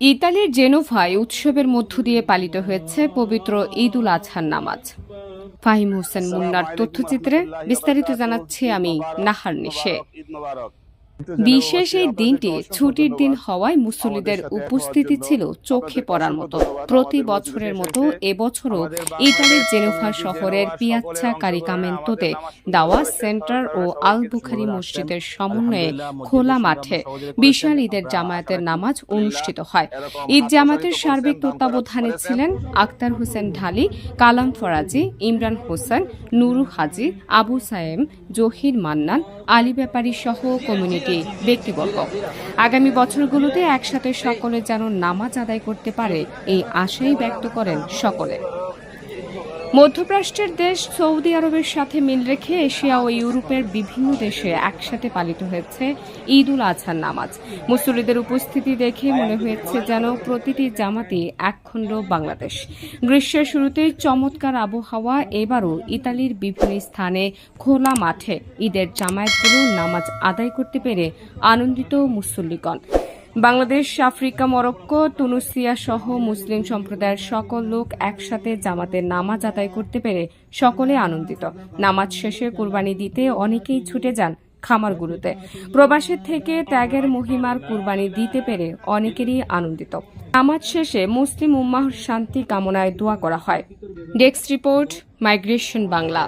ইতালির জেনোভায় উৎসবের মধ্য দিয়ে পালিত হয়েছে পবিত্র ঈদ উল আজহার নামাজ। ফাহিম হোসেন মুন্নার তথ্যচিত্রে বিস্তারিত জানাচ্ছি আমি নাহার নিশে। বিশেষ এই দিনটি ছুটির দিন হওয়ায় মুসল্লিদের উপস্থিতি ছিল চোখে পড়ার মতো। প্রতি বছরের মতো এবছরও ইতালির জেনোভা শহরের পিয়াচ্ছা কারিকামেন্টোতে দাওয়া সেন্টার ও আল বুখারি মসজিদের সমন্বয়ে খোলা মাঠে বিশাল ঈদের জামায়াতের নামাজ অনুষ্ঠিত হয়। ঈদ জামায়াতের সার্বিক তত্ত্বাবধানে ছিলেন আক্তার হোসেন ঢালি কালাম ফরাজি ইমরান হোসেন নুরু হাজি আবু সায়েম জহির মান্নান আলী ব্যাপারী সহ কমিউনিটি ব্যক্তিবর্গ। আগামী বছরগুলোতে একসাথে সকলে যেন নামাজ আদায় করতে পারে, এই আশাই ব্যক্ত করেন সকলে। মধ্যপ্রাচ্যের দেশ সৌদি আরবের সাথে মিল রেখে এশিয়া ও ইউরোপের বিভিন্ন দেশে একসাথে পালিত হয়েছে ঈদ উল আজহার নামাজ। মুসল্লিদের উপস্থিতি দেখে মনে হয়েছে যেন প্রতিটি জামাতি একখণ্ড বাংলাদেশ। গ্রীষ্মের শুরুতেই চমৎকার আবহাওয়া, এবারও ইতালির বিভিন্ন স্থানে খোলা মাঠে ঈদের জামায়াতগুলো নামাজ আদায় করতে পেরে আনন্দিত মুসল্লিগণ। বাংলাদেশ, আফ্রিকা, মরক্কো, তুনুসিয়া সহ মুসলিম সম্প্রদায়ের সকল লোক একসাথে জামাতের নামাজ আদায় করতে পেরে সকলে আনন্দিত। নামাজ শেষে কুরবানি দিতে অনেকেই ছুটে যান খামারগুলোতে। প্রবাসের থেকে ত্যাগের মহিমার কুরবানি দিতে পেরে অনেকেরই আনন্দিত। নামাজ শেষে মুসলিম উম্মাহর শান্তি কামনায় দোয়া করা হয়। Desk report, migration Bangla.